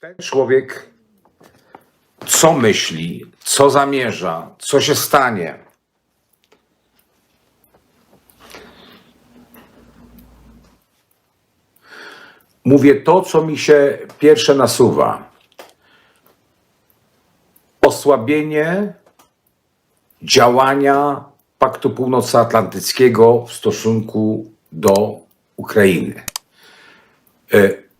ten człowiek co myśli, co zamierza, co się stanie. Mówię to, co mi się pierwsze nasuwa. Osłabienie działania Paktu Północnoatlantyckiego w stosunku do Ukrainy. E,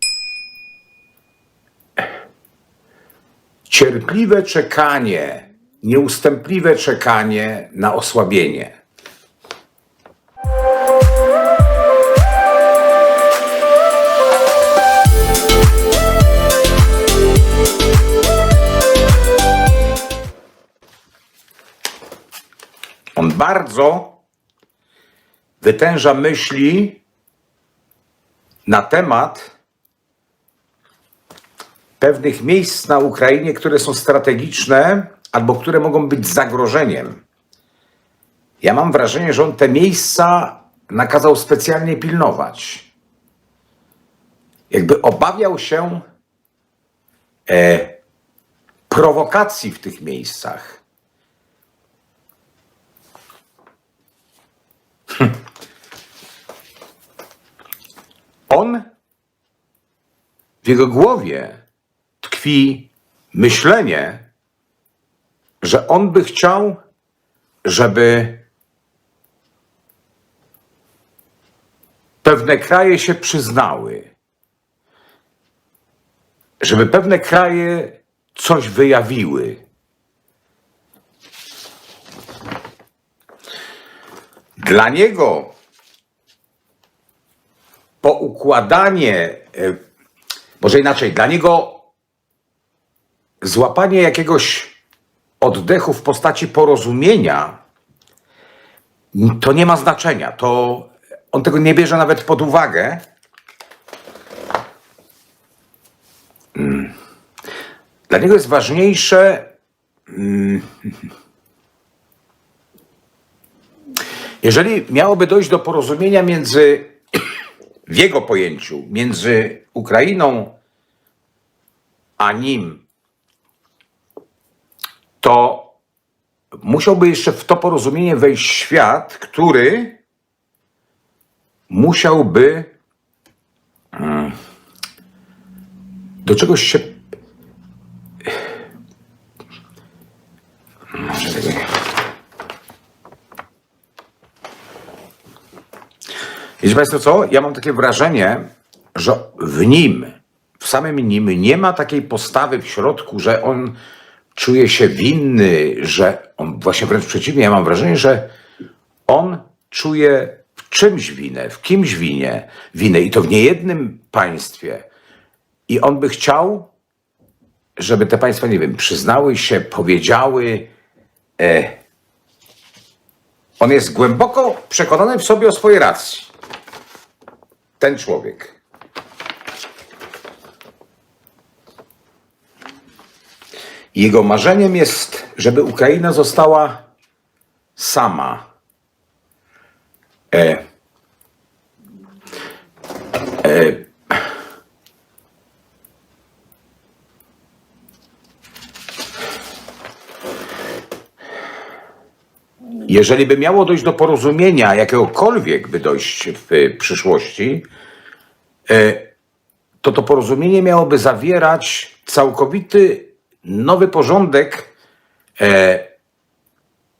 Cierpliwe czekanie, nieustępliwe czekanie na osłabienie. On bardzo wytęża myśli na temat pewnych miejsc na Ukrainie, które są strategiczne albo które mogą być zagrożeniem. Ja mam wrażenie, że on te miejsca nakazał specjalnie pilnować. Jakby obawiał się e, prowokacji w tych miejscach. On w jego głowie tkwi myślenie, że on by chciał, żeby pewne kraje się przyznały, żeby pewne kraje coś wyjawiły. Dla niego poukładanie, e, może inaczej, dla niego złapanie jakiegoś oddechu w postaci porozumienia to nie ma znaczenia. To on tego nie bierze nawet pod uwagę. Dla niego jest ważniejsze. mm, Jeżeli miałoby dojść do porozumienia między, w jego pojęciu, między Ukrainą a nim, to musiałby jeszcze w to porozumienie wejść świat, który musiałby mm, do czegoś się. Tego nie. Wiecie Państwo co? Ja mam takie wrażenie, że w nim, w samym nim nie ma takiej postawy w środku, że on czuje się winny, że on właśnie wręcz przeciwnie, ja mam wrażenie, że on czuje w czymś winę, w kimś winie, winę i to w niejednym państwie. I on by chciał, żeby te państwa, nie wiem, przyznały się, powiedziały. E, on jest głęboko przekonany w sobie o swojej racji. Ten człowiek. Jego marzeniem jest, żeby Ukraina została sama. E, e, jeżeli by miało dojść do porozumienia, jakiegokolwiek by dojść w przyszłości, e, to to porozumienie miałoby zawierać całkowity nowy porządek e,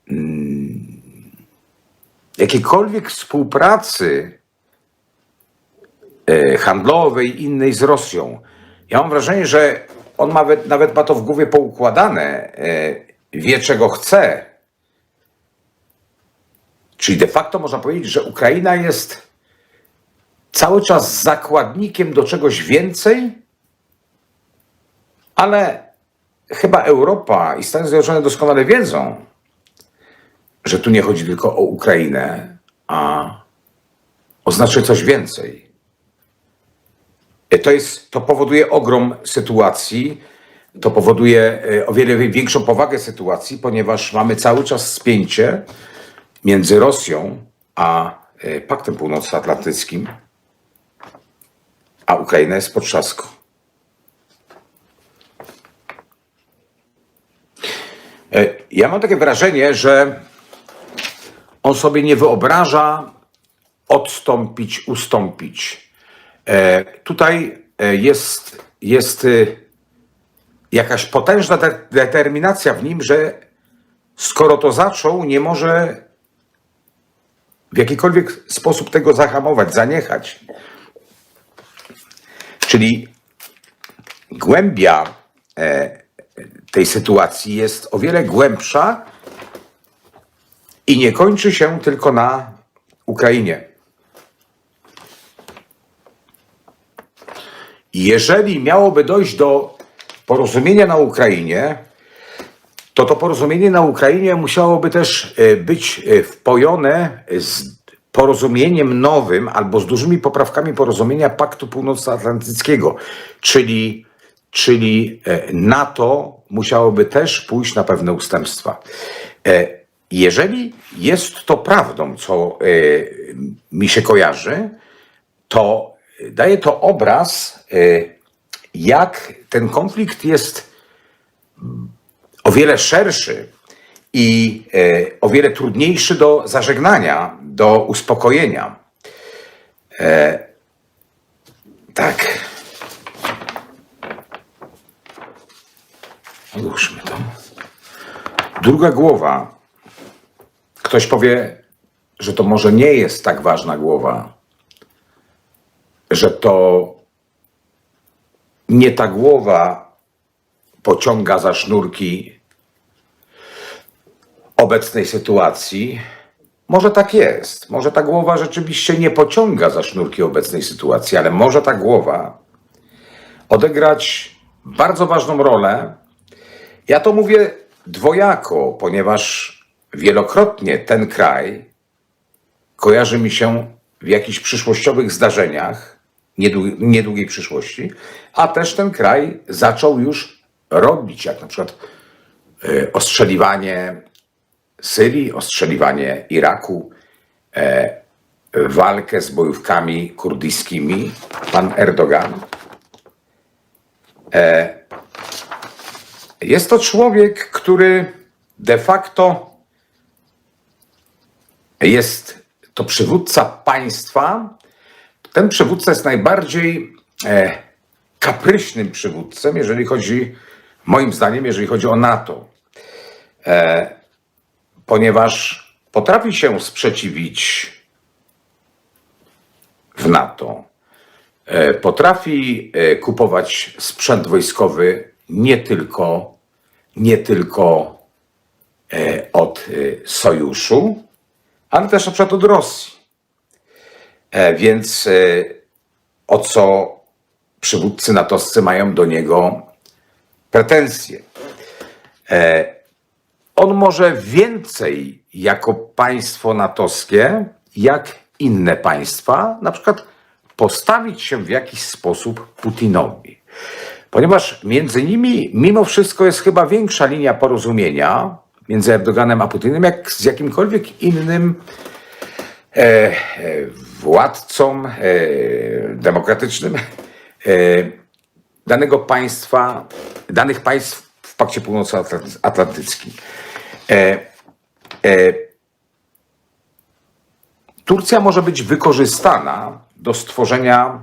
mm, jakiejkolwiek współpracy e, handlowej, innej z Rosją. Ja mam wrażenie, że on nawet- nawet ma to w głowie poukładane, e, wie czego chce. Czyli de facto można powiedzieć, że Ukraina jest cały czas zakładnikiem do czegoś więcej, ale chyba Europa i Stany Zjednoczone doskonale wiedzą, że tu nie chodzi tylko o Ukrainę, a o coś więcej. E, To, jest, to powoduje ogrom sytuacji, to powoduje e, o wiele większą powagę sytuacji, ponieważ mamy cały czas spięcie między Rosją a e, Paktem Północnoatlantyckim, a Ukraina jest pod trzaską. Ja mam takie wrażenie, że on sobie nie wyobraża odstąpić, ustąpić. E, tutaj e, jest, jest e, jakaś potężna de- determinacja w nim, że skoro to zaczął, nie może w jakikolwiek sposób tego zahamować, zaniechać. Czyli głębia e, tej sytuacji jest o wiele głębsza i nie kończy się tylko na Ukrainie. Jeżeli miałoby dojść do porozumienia na Ukrainie, to to porozumienie na Ukrainie musiałoby też e, być e, wpojone z porozumieniem nowym albo z dużymi poprawkami porozumienia Paktu Północnoatlantyckiego, czyli, czyli e, NATO musiałoby też pójść na pewne ustępstwa. E, Jeżeli jest to prawdą, co e, mi się kojarzy, to daje to obraz, jak ten konflikt jest o wiele szerszy i o wiele trudniejszy do zażegnania, do uspokojenia. Tak. Odłóżmy to. Druga głowa. Ktoś powie, że to może nie jest tak ważna głowa, że to nie ta głowa pociąga za sznurki obecnej sytuacji. Może tak jest. Może ta głowa rzeczywiście nie pociąga za sznurki obecnej sytuacji, ale może ta głowa odegrać bardzo ważną rolę. Ja to mówię dwojako, ponieważ wielokrotnie ten kraj kojarzy mi się w jakichś przyszłościowych zdarzeniach, niedłu- niedługiej przyszłości, a też ten kraj zaczął już robić, jak na przykład y, ostrzeliwanie Syrii, ostrzeliwanie Iraku, e, walkę z bojówkami kurdyjskimi, pan Erdogan. E, jest to człowiek, który de facto jest to przywódca państwa. Ten przywódca jest najbardziej e, kapryśnym przywódcem, jeżeli chodzi, moim zdaniem, jeżeli chodzi o NATO ponieważ potrafi się sprzeciwić w NATO, e, potrafi e, kupować sprzęt wojskowy nie tylko, nie tylko e, od e, sojuszu, ale też na przykład od Rosji. E, Więc o co przywódcy natowscy mają do niego pretensje? on może więcej jako państwo natowskie, jak inne państwa, na przykład postawić się w jakiś sposób Putinowi. Ponieważ między nimi, mimo wszystko, jest chyba większa linia porozumienia między Erdoganem a Putinem, jak z jakimkolwiek innym e, e, władcą e, demokratycznym e, danego państwa, danych państw w Pakcie Północnoatlantyckim. E, e, Turcja może być wykorzystana do stworzenia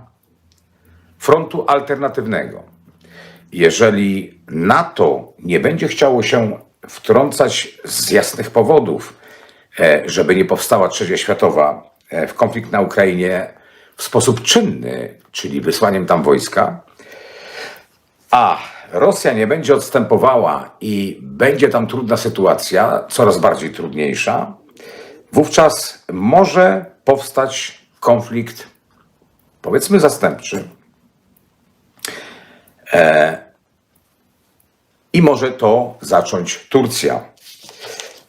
frontu alternatywnego. Jeżeli NATO nie będzie chciało się wtrącać z jasnych powodów, e, żeby nie powstała trzecia światowa e, w konflikt na Ukrainie w sposób czynny, czyli wysłaniem tam wojska, a Rosja nie będzie odstępowała i będzie tam trudna sytuacja, coraz bardziej trudniejsza, wówczas może powstać konflikt, powiedzmy zastępczy. E, I może to zacząć Turcja.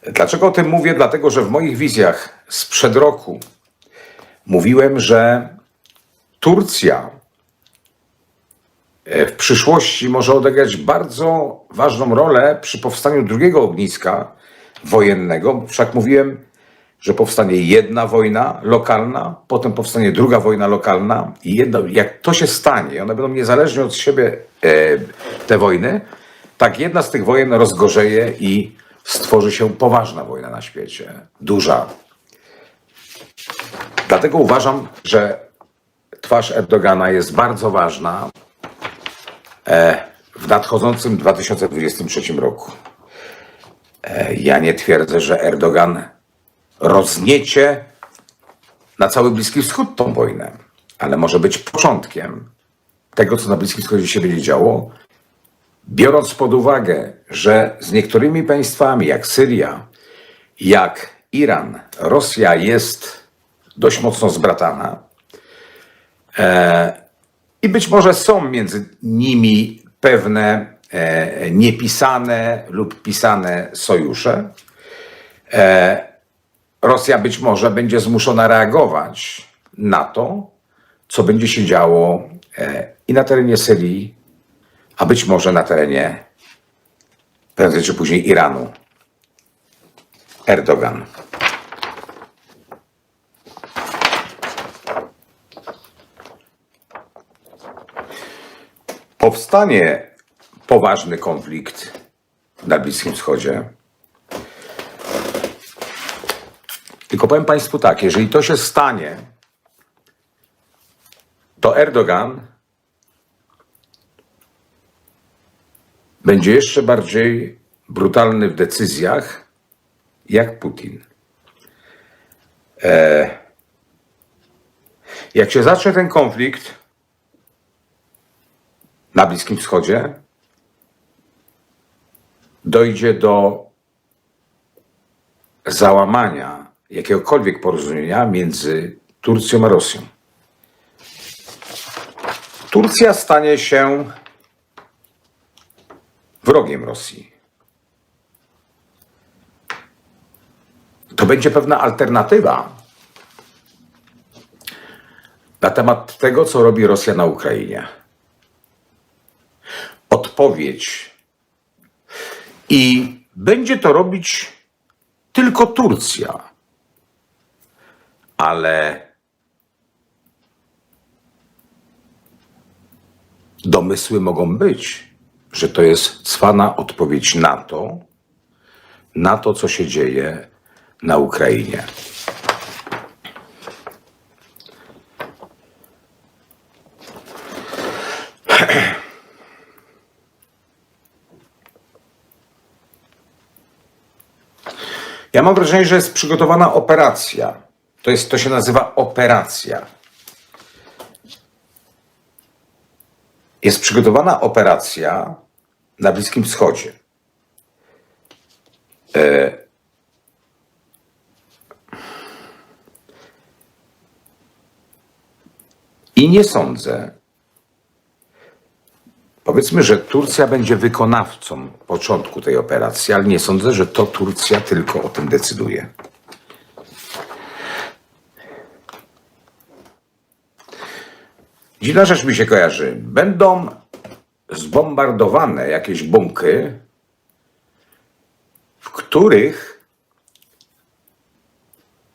Dlaczego o tym mówię? Dlatego, że w moich wizjach sprzed roku mówiłem, że Turcja w przyszłości może odegrać bardzo ważną rolę przy powstaniu drugiego ogniska wojennego. Wszak mówiłem, że powstanie jedna wojna lokalna, potem powstanie druga wojna lokalna i jak to się stanie, one będą niezależnie od siebie e, te wojny, tak jedna z tych wojen rozgorzeje i stworzy się poważna wojna na świecie. Duża. Dlatego uważam, że twarz Erdogana jest bardzo ważna e, w nadchodzącym 2023 roku. E, Ja nie twierdzę, że Erdogan rozniecie na cały Bliski Wschód tą wojnę, ale może być początkiem tego, co na Bliskim Wschodzie się będzie działo, biorąc pod uwagę, że z niektórymi państwami, jak Syria, jak Iran, Rosja jest dość mocno zbratana e, i być może są między nimi pewne e, niepisane lub pisane sojusze. E, Rosja być może będzie zmuszona reagować na to, co będzie się działo e, i na terenie Syrii, a być może na terenie prędzej czy później Iranu. Erdogan. Powstanie poważny konflikt na Bliskim Wschodzie. Tylko powiem Państwu tak, jeżeli to się stanie, to Erdogan będzie jeszcze bardziej brutalny w decyzjach, jak Putin. E, jak się zacznie ten konflikt na Bliskim Wschodzie, dojdzie do załamania jakiegokolwiek porozumienia między Turcją a Rosją. Turcja stanie się wrogiem Rosji. To będzie pewna alternatywa na temat tego, co robi Rosja na Ukrainie. Odpowiedź. I będzie to robić tylko Turcja. Ale domysły mogą być, że to jest cwana odpowiedź na to, na to, co się dzieje na Ukrainie. Ja mam wrażenie, że jest przygotowana operacja. To, jest, to się nazywa operacja. Jest przygotowana operacja na Bliskim Wschodzie. E, I nie sądzę, powiedzmy, że Turcja będzie wykonawcą początku tej operacji, ale nie sądzę, że to Turcja tylko o tym decyduje. Dziwna rzecz mi się kojarzy. Będą zbombardowane jakieś bunkry, w których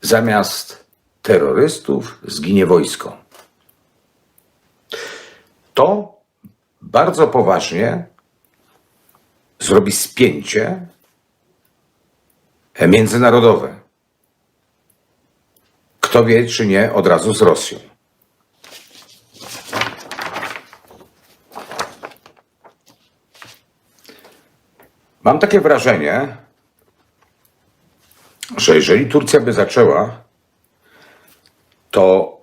zamiast terrorystów zginie wojsko. To bardzo poważnie zrobi spięcie międzynarodowe. Kto wie, czy nie od razu z Rosją. Mam takie wrażenie, że jeżeli Turcja by zaczęła, to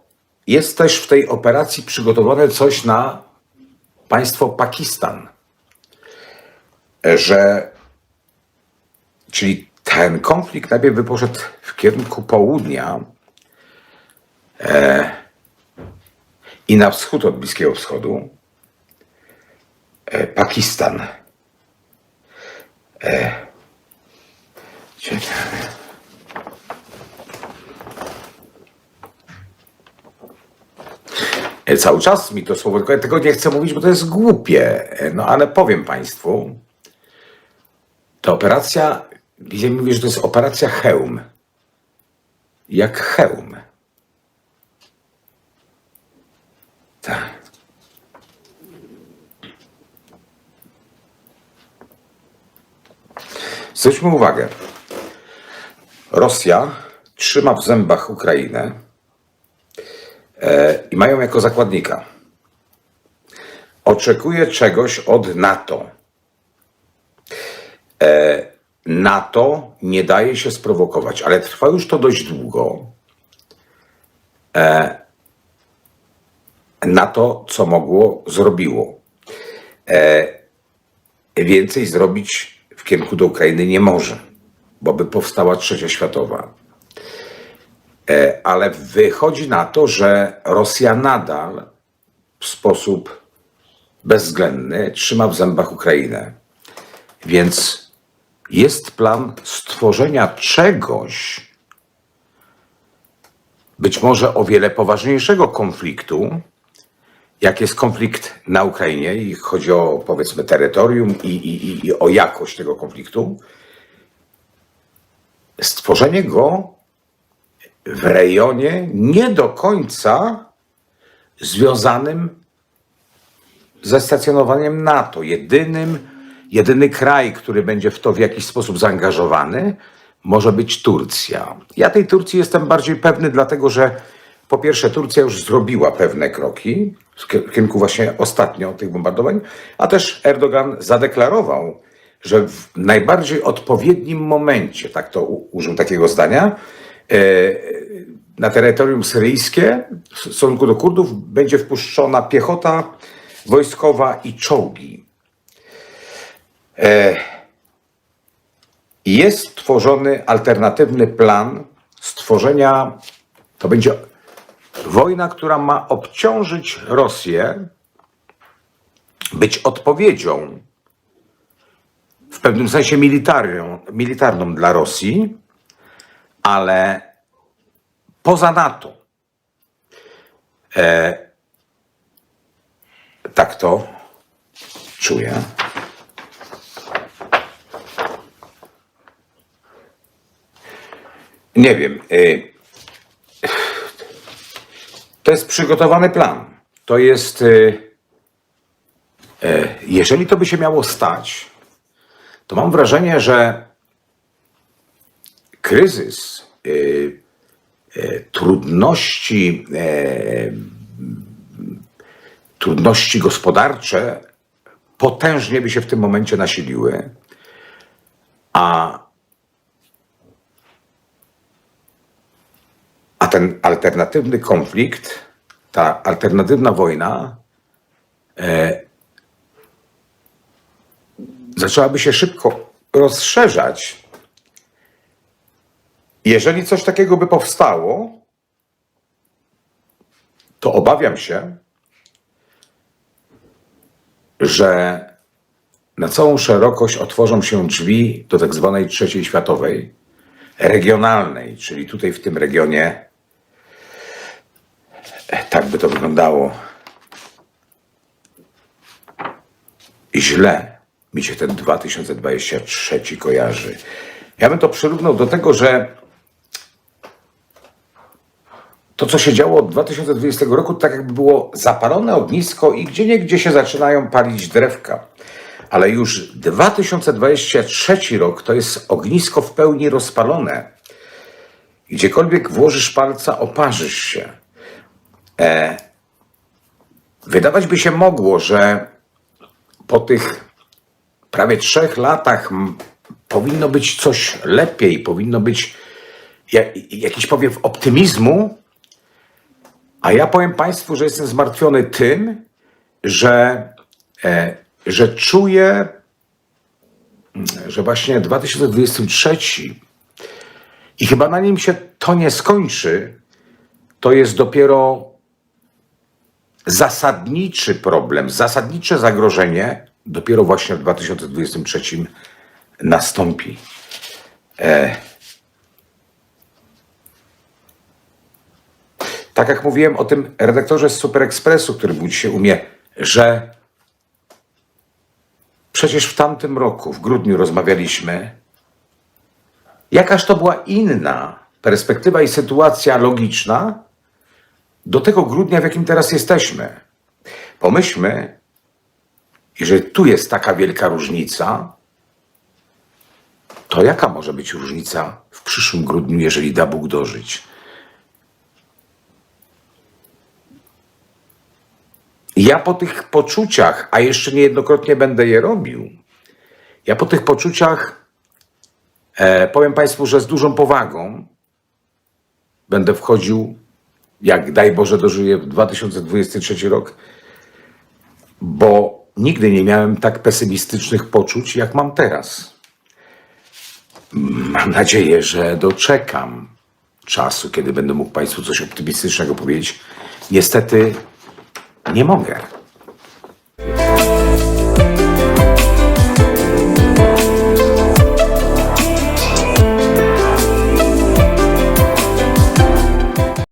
jest też w tej operacji przygotowane coś na państwo Pakistan. Że, czyli ten konflikt najpierw by poszedł w kierunku południa e, i na wschód od Bliskiego Wschodu. E, Pakistan. Ciekawe. E, Cały czas mi to słowo, tylko ja tego nie chcę mówić, bo to jest głupie. E, No ale powiem Państwu, ta operacja, gdzie mówi, że to jest operacja hełm. Jak hełm. Tak. Zwróćmy uwagę. Rosja trzyma w zębach Ukrainę e, i mają jako zakładnika. Oczekuje czegoś od NATO. E, NATO nie daje się sprowokować, ale trwa już to dość długo. E, NATO, co mogło, zrobiło. Więcej zrobić w kierunku do Ukrainy nie może, bo by powstała trzecia światowa. E, ale wychodzi na to, że Rosja nadal w sposób bezwzględny trzyma w zębach Ukrainę. Więc jest plan stworzenia czegoś, być może o wiele poważniejszego konfliktu, jak jest konflikt na Ukrainie i chodzi o powiedzmy terytorium i, i, i- o jakość tego konfliktu, stworzenie go w rejonie nie do końca związanym ze stacjonowaniem NATO. Jedynym, jedyny kraj, który będzie w to w jakiś sposób zaangażowany, może być Turcja. Ja tej Turcji jestem bardziej pewny, dlatego że po pierwsze Turcja już zrobiła pewne kroki w kie- w kierunku właśnie ostatnio tych bombardowań, a też Erdogan zadeklarował, że w najbardziej odpowiednim momencie, tak to użył takiego zdania, e, na terytorium syryjskie w stosunku do Kurdów będzie wpuszczona piechota wojskowa i czołgi. E, Jest tworzony alternatywny plan stworzenia, to będzie wojna, która ma obciążyć Rosję, być odpowiedzią w pewnym sensie militarną, militarną dla Rosji, ale poza NATO. E, tak to czuję. Nie wiem. y, Jest przygotowany plan. To jest. y, y, Jeżeli to by się miało stać, to mam wrażenie, że kryzys, y, y, trudności, y, trudności gospodarcze potężnie by się w tym momencie nasiliły, a, ten alternatywny konflikt, ta alternatywna wojna e, zaczęłaby się szybko rozszerzać. Jeżeli coś takiego by powstało, to obawiam się, że na całą szerokość otworzą się drzwi do tak zwanej trzeciej światowej, regionalnej, czyli tutaj w tym regionie tak by to wyglądało. Źle mi się ten 2023 kojarzy. Ja bym to przyrównał do tego, że to, co się działo od 2020 roku, tak jakby było zapalone ognisko i gdzie niegdzie się zaczynają palić drewka. Ale już 2023 rok to jest ognisko w pełni rozpalone. Gdziekolwiek włożysz palca, oparzysz się. E, wydawać by się mogło, że po tych prawie trzech latach powinno być coś lepiej, powinno być ja, jakiś powiew optymizmu, a ja powiem Państwu, że jestem zmartwiony tym, że, e, że czuję, że właśnie 2023 i chyba na nim się to nie skończy, to jest dopiero zasadniczy problem, zasadnicze zagrożenie dopiero właśnie w 2023 nastąpi. tak jak mówiłem o tym redaktorze z Super Expressu, który budzi się umie, że przecież w tamtym roku, w grudniu rozmawialiśmy, jakaż to była inna perspektywa i sytuacja logiczna do tego grudnia, w jakim teraz jesteśmy. Pomyślmy, jeżeli tu jest taka wielka różnica, to jaka może być różnica w przyszłym grudniu, jeżeli da Bóg dożyć? Ja po tych poczuciach, a jeszcze niejednokrotnie będę je robił, ja po tych poczuciach e, powiem Państwu, że z dużą powagą będę wchodził, jak daj Boże dożyję w 2023 rok, bo nigdy nie miałem tak pesymistycznych poczuć, jak mam teraz. Mam nadzieję, że doczekam czasu, kiedy będę mógł Państwu coś optymistycznego powiedzieć. Niestety nie mogę.